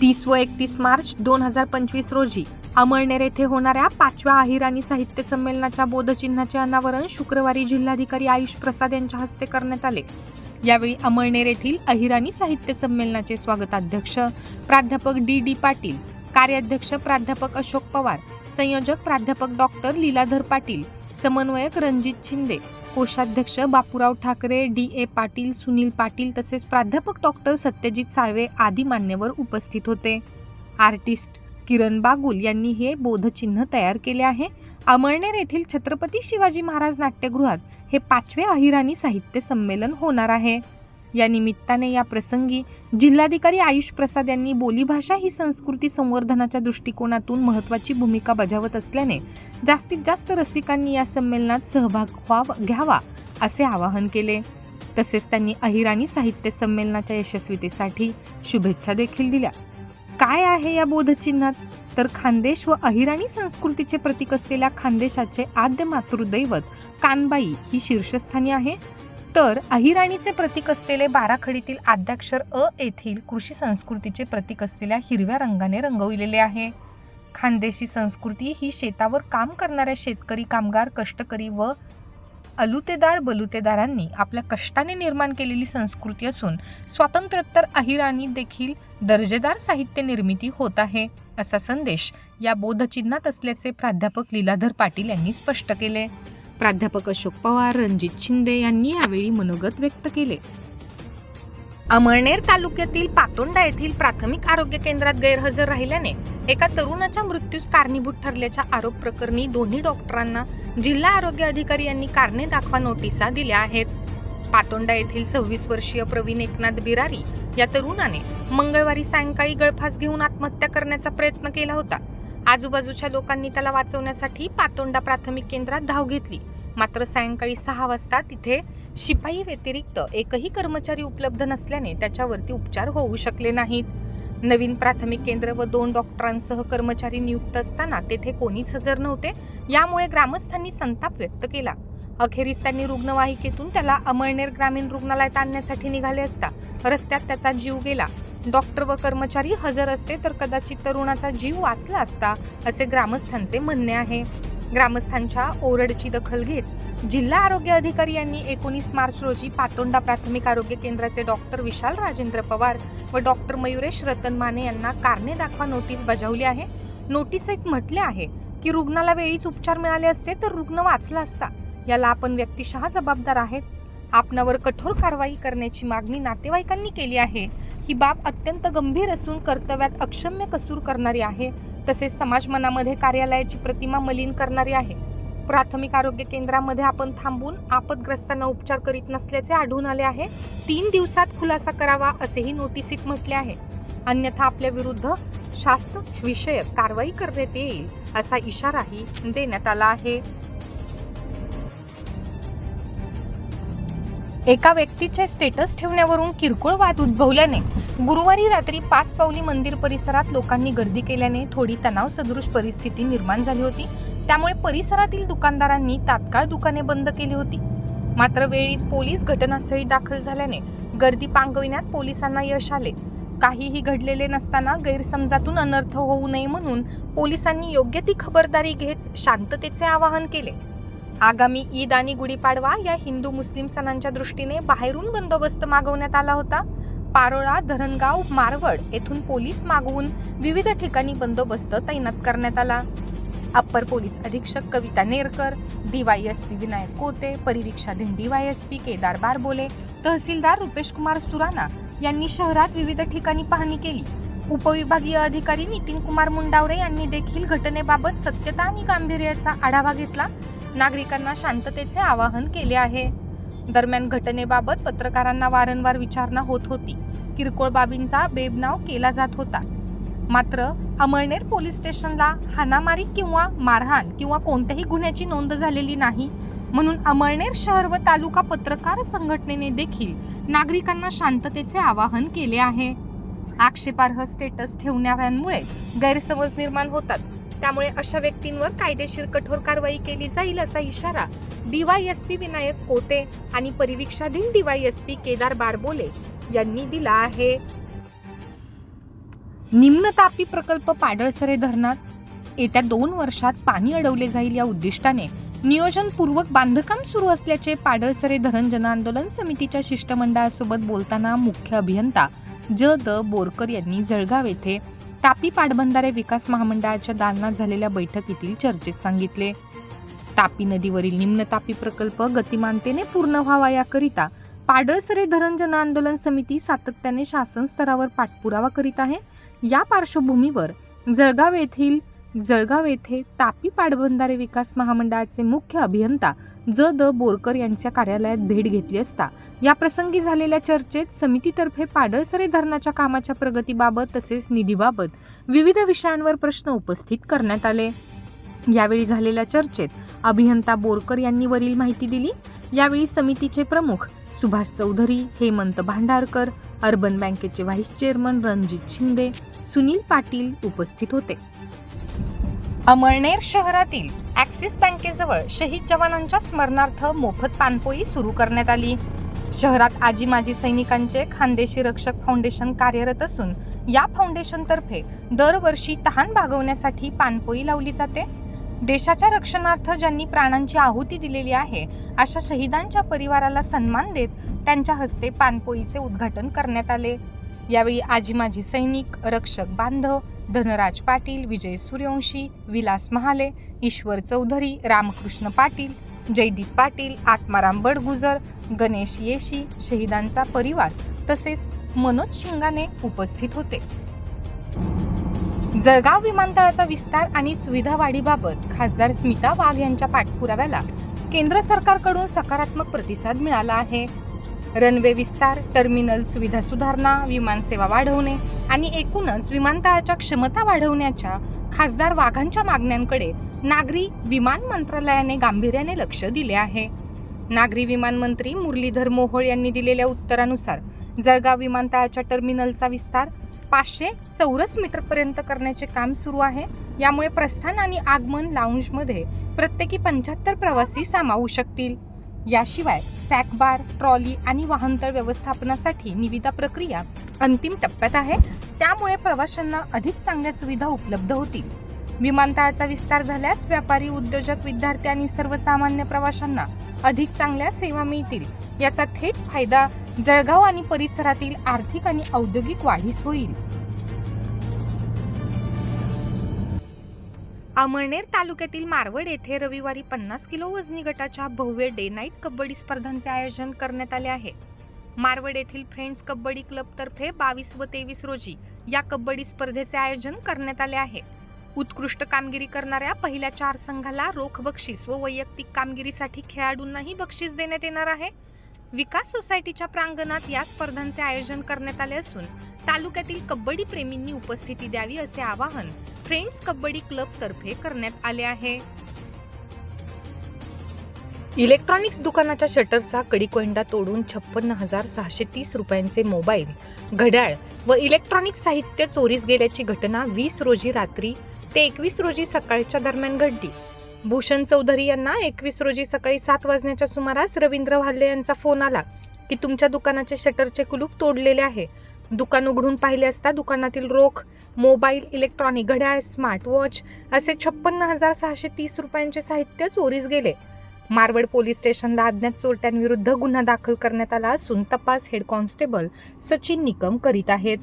तीस व एकतीस मार्च दोन हजार पंचवीस रोजी अमळनेर येथे होणाऱ्या पाचव्या अहिराणी साहित्य संमेलनाच्या बोधचिन्हाचे अनावरण शुक्रवारी जिल्हाधिकारी आयुष प्रसाद यांच्या हस्ते करण्यात आले. यावेळी अमळनेर येथील अहिराणी साहित्य संमेलनाचे स्वागताध्यक्ष प्राध्यापक डी डी पाटील कार्याध्यक्ष प्राध्यापक अशोक पवार संयोजक प्राध्यापक डॉक्टर लीलाधर पाटील समन्वयक रणजित शिंदे कोषाध्यक्ष बापूराव ठाकरे डी ए पाटील सुनील पाटील तसेच प्राध्यापक डॉक्टर सत्यजित साळवे आदी मान्यवर उपस्थित होते. आर्टिस्ट किरण बागुल यांनी हे बोधचिन्ह तयार केले आहे. अमळनेर येथील छत्रपती शिवाजी महाराज नाट्यगृहात हे पाचवे अहिराणी साहित्य संमेलन होणार आहे. या निमित्ताने या प्रसंगी जिल्हाधिकारी आयुष प्रसाद यांनी बोलीभाषा ही संस्कृती संवर्धनाच्या दृष्टिकोनातून महत्त्वाची भूमिका बजावत असल्याने जास्तीत जास्त रसिकांनी या संमेलनात सहभाग व्हावा घ्यावा असे आवाहन केले. तसेच त्यांनी अहिराणी साहित्य संमेलनाच्या यशस्वीतेसाठी शुभेच्छा देखील दिल्या. काय आहे या बोधचिन्हात? तर खानदेश व अहिराणी संस्कृतीचे प्रतीक असलेल्या खानदेशाचे आद्य मातृदैवत कानबाई ही शीर्षस्थानी आहे. तर अहिराणीचे प्रतीक असलेले बाराखडीतील आद्याक्षर अ येथील कृषी संस्कृतीचे प्रतीक असलेल्या हिरव्या रंगाने रंगविलेले आहे. खानदेशी संस्कृती ही शेतावर काम करणाऱ्या शेतकरी कामगार कष्टकरी व अलुतेदार बलुतेदारांनी आपल्या कष्टाने निर्माण केलेली संस्कृती असून स्वातंत्र्योत्तर अहिराणी देखील दर्जेदार साहित्य निर्मिती होत आहे असा संदेश या बोधचिन्हात असल्याचे प्राध्यापक लीलाधर पाटील यांनी स्पष्ट केले. प्राध्यापक अशोक पवार रणजित शिंदे यांनी यावेळी मनोगत व्यक्त केले. अमळनेर तालुक्यातील पातोंडा येथील प्राथमिक आरोग्य केंद्रात गैरहजर राहिल्याने एका तरुणाच्या मृत्यूस कारणीभूत ठरल्याच्या आरोप प्रकरणी दोन्ही डॉक्टरांना जिल्हा आरोग्य अधिकारी यांनी कारणे दाखवा नोटिसा दिल्या आहेत. पातोंडा येथील सव्वीस वर्षीय प्रवीण एकनाथ बिरारी या तरुणाने मंगळवारी सायंकाळी गळफास घेऊन आत्महत्या करण्याचा प्रयत्न केला होता. आजूबाजूच्या लोकांनी त्याला वाचवण्यासाठी पातोंडा प्राथमिक केंद्रात धाव घेतली. मात्र सायंकाळी सहा वाजता तिथे शिपाई व्यतिरिक्त एकही कर्मचारी उपलब्ध नसल्याने त्याच्यावरती उपचार होऊ शकले नाहीत. नवीन प्राथमिक केंद्र व दोन डॉक्टरांसह कर्मचारी नियुक्त असताना तेथे कोणीच हजर नव्हते यामुळे ग्रामस्थांनी संताप व्यक्त केला. अखेरीस त्यांनी रुग्णवाहिकेतून त्याला अमळनेर ग्रामीण रुग्णालयात आणण्यासाठी निघाले असता रस्त्यात त्याचा जीव गेला. डॉक्टर व कर्मचारी हजर असते तर कदाचित तरुणाचा जीव वाचला असता असे ग्रामस्थांचे म्हणणे आहे. ग्रामस्थांच्या ओरडची दखल घेत जिल्हा आरोग्य अधिकारी यांनी एकोणीस मार्च रोजी पातोंडा प्राथमिक आरोग्य केंद्राचे डॉक्टर विशाल राजेंद्र पवार व डॉक्टर मयुरेश रतन माने यांना कारणे दाखवा नोटीस बजावली आहे. नोटीसीत म्हटले आहे की रुग्णाला वेळीच उपचार मिळाले असते तर रुग्ण वाचला असता. याला आपण व्यक्तिशः जबाबदार आहेत. आपणावर कठोर कारवाई करण्याची मागणी नातेवाईकांनी केली आहे. ही बाब अत्यंत गंभीर असून कर्तव्यात अक्षम्य कसूर करणारी आहे. तसेच समाज मनामध्ये कार्यालयाची प्रतिमा मलिन करणारी आहे. प्राथमिक आरोग्य केंद्रामध्ये आपण थांबून आपदग्रस्तांना उपचार करीत नसल्याचे आढळून आले आहे. तीन दिवसात खुलासा करावा असेही नोटिसीत म्हटले आहे. अन्यथा आपल्या विरुद्ध शास्त्र विषयक कारवाई करण्यात येईल असा इशाराही देण्यात आला आहे. एका व्यक्तीचे स्टेटस ठेवण्यावरून किरकोळ वाद उद्भवल्याने गुरुवारी रात्री पाच पावली मंदिर परिसरात लोकांनी गर्दी केल्याने थोडी तणाव सदृश परिस्थिती निर्माण झाली होती. त्यामुळे परिसरातील दुकानदारांनी तात्काळ दुकाने बंद केली होती. मात्र वेळीच पोलीस घटनास्थळी दाखल झाल्याने गर्दी पांगविण्यात पोलिसांना यश आले. काहीही घडलेले नसताना गैरसमजातून अनर्थ होऊ नये म्हणून पोलिसांनी योग्य ती खबरदारी घेत शांततेचे आवाहन केले. आगामी ईद आणि गुढीपाडवा या हिंदू मुस्लिम सणांच्या दृष्टीने बाहेरून बंदोबस्त मागवण्यात आला होता. पारोळा धरणगाव मारवड येथून पोलीस मागवून विविध ठिकाणी बंदोबस्त तैनात करण्यात आला. अप्पर पोलीस अधीक्षक कविता नेरकर डीवायएसपी विनायक कोते परिवीक्षाधीन डीवायएसपी केदार बारबोले तहसीलदार रुपेश कुमार सुराना यांनी शहरात विविध ठिकाणी पाहणी केली. उपविभागीय अधिकारी नितीन कुमार मुंडावरे यांनी देखील घटनेबाबत सत्यता आणि गांभीर्याचा आढावा घेतला. नागरिकांना शांततेचे आवाहन केले आहे. दरम्यान घटनेबाबत पत्रकारांना वारंवार विचारणा होत होती. किरकोळ बाबींचा बेबनाव केला जात होता. मात्र अमळनेर पोलीस स्टेशनला हाणामारी किंवा मारहाण किंवा कोणत्याही गुन्ह्याची नोंद झालेली नाही म्हणून अमळनेर शहर व तालुका पत्रकार संघटनेने देखील नागरिकांना शांततेचे आवाहन केले आहे. आक्षेपार्ह स्टेटस ठेवणाऱ्यांमुळे गैरसमज निर्माण होतात. त्यामुळे अशा व्यक्तींवर कायदेशीर कठोर कारवाई केली जाईल असा इशारा डीवायएसपी विनायक कोते आणि परिवीक्षाधीन डीवायएसपी केदार बारबोले यांनी दिला आहे. निम्न तापी प्रकल्प पाडळसरे धरणात येत्या दोन वर्षात पाणी अडवले जाईल या उद्दिष्टाने नियोजनपूर्वक बांधकाम सुरू असल्याचे पाडळसरे धरण जनआंदोलन समितीच्या शिष्टमंडळासोबत बोलताना मुख्य अभियंता ज द बोरकर यांनी जळगाव येथे तापी पाटबंधारे विकास महामंडळाच्या दालनात झालेल्या बैठकीतील चर्चेत सांगितले. तापी नदीवरील निम्न तापी प्रकल्प गतिमानतेने पूर्ण व्हावा याकरिता पाडळसरे धरण जन आंदोलन समिती सातत्याने शासन स्तरावर पाठपुरावा करीत आहे. या पार्श्वभूमीवर जळगाव येथील जळगाव येथे तापी पाटबंधारे विकास महामंडळाचे मुख्य अभियंता ज द बोरकर यांच्या कार्यालयात भेट घेतली असता या प्रसंगी झालेल्या चर्चेत समितीतर्फे पाडळसरे धरणाच्या कामाच्या प्रगतीबाबत तसेच निधीबाबत विविध विषयांवर प्रश्न उपस्थित करण्यात आले. यावेळी झालेल्या चर्चेत अभियंता बोरकर यांनी वरील माहिती दिली. यावेळी समितीचे प्रमुख सुभाष चौधरी हेमंत भांडारकर अर्बन बँकेचे व्हाईस चेअरमन रणजित शिंदे सुनील पाटील उपस्थित होते. अमळनेर शहरातील ॲक्सिस बँकेजवळ शहीद जवानांच्या स्मरणार्थ मोफत पानपोई सुरू करण्यात आली. शहरात आजी माजी सैनिकांचे खानदेशी रक्षक फाउंडेशन कार्यरत असून या फाउंडेशनतर्फे दरवर्षी तहान भागवण्यासाठी पानपोई लावली जाते. देशाच्या रक्षणार्थ ज्यांनी प्राणांची आहुती दिलेली आहे अशा शहीदांच्या परिवाराला सन्मान देत त्यांच्या हस्ते पानपोईचे उद्घाटन करण्यात आले. यावेळी आजी माजी सैनिक रक्षक बांधव धनराज पाटील विजय सूर्यवंशी विलास महाले ईश्वर चौधरी रामकृष्ण पाटील जयदीप पाटील आत्माराम बडगुजर गणेश येशी शहीदांचा परिवार तसेच मनोज शिंगाने उपस्थित होते. जळगाव विमानतळाचा विस्तार आणि सुविधा वाढीबाबत खासदार स्मिता वाघ यांच्या पाठपुराव्याला केंद्र सरकारकडून सकारात्मक प्रतिसाद मिळाला आहे. रनवे विस्तार टर्मिनल सुविधा सुधारणा विमानसेवा वाढवणे आणि एकूणच विमानतळाच्या क्षमता वाढवण्याच्या खासदार वाघांच्या मागण्यांकडे नागरी विमान मंत्रालयाने गांभीर्याने लक्ष दिले आहे. नागरी विमान मंत्री मुरलीधर मोहोळ यांनी दिलेल्या उत्तरानुसार जळगाव विमानतळाच्या टर्मिनलचा विस्तार पाचशे चौरस मीटरपर्यंत करण्याचे काम सुरू आहे. यामुळे प्रस्थान आणि आगमन लाऊंजमध्ये प्रत्येकी पंच्याहत्तर प्रवासी सामावू शकतील. याशिवाय सॅकबार ट्रॉली आणि वाहनतळ व्यवस्थापनासाठी निविदा प्रक्रिया अंतिम टप्प्यात आहे. त्यामुळे प्रवाशांना अधिक चांगल्या सुविधा उपलब्ध होतील. विमानतळाचा विस्तार झाल्यास व्यापारी उद्योजक विद्यार्थी आणि सर्वसामान्य प्रवाशांना अधिक चांगल्या सेवा मिळतील. याचा थेट फायदा जळगाव आणि परिसरातील आर्थिक आणि औद्योगिक वाढीस होईल. अमळनेर तालुक्यातील मारवड येथे रविवारी पन्नास किलो वजनी गटाच्या भव्य डे नाईट कबड्डी स्पर्धांचे आयोजन करण्यात आले आहे. मारवड येथील फ्रेंड्स कबड्डी क्लबतर्फे बावीस व तेवीस रोजी या कबड्डी स्पर्धेचे आयोजन करण्यात आले आहे. उत्कृष्ट कामगिरी करणाऱ्या पहिल्या चार संघाला रोख बक्षीस व वैयक्तिक कामगिरीसाठी खेळाडूंनाही बक्षीस देण्यात येणार आहे. विकास सोसायटीच्या प्रांगणात या स्पर्धांचे आयोजन करण्यात आले असून तालुक्यातील कबड्डी प्रेमींनी उपस्थिती द्यावी असे आवाहन फ्रेंड्स कबड्डी क्लब तर्फे करण्यात आले आहे. इलेक्ट्रॉनिक्स दुकानाच्या शटरचा कडीकोंडा तोडून छप्पन्न हजार सहाशे तीस रुपयांचे मोबाईल घड्याळ व इलेक्ट्रॉनिक साहित्य चोरीस गेल्याची घटना वीस रोजी रात्री ते एकवीस रोजी सकाळच्या दरम्यान घडली. भूषण चौधरी यांना एकवीस रोजी सकाळी सात वाजण्याच्या सुमारास रवींद्र भाल्ले यांचा फोन आला की तुमच्या दुकानाचे शटरचे कुलूप तोडलेले आहे. दुकान उघडून पाहिले असता दुकानातील रोख मोबाईल इलेक्ट्रॉनिक घड्याळ स्मार्ट वॉच असे छप्पन्न हजार सहाशे तीस रुपयांचे साहित्य चोरीस गेले. मारवड पोलीस स्टेशनला अज्ञात चोरट्यांविरुद्ध गुन्हा दाखल करण्यात आला असून तपास हेड कॉन्स्टेबल सचिन निकम करीत आहेत.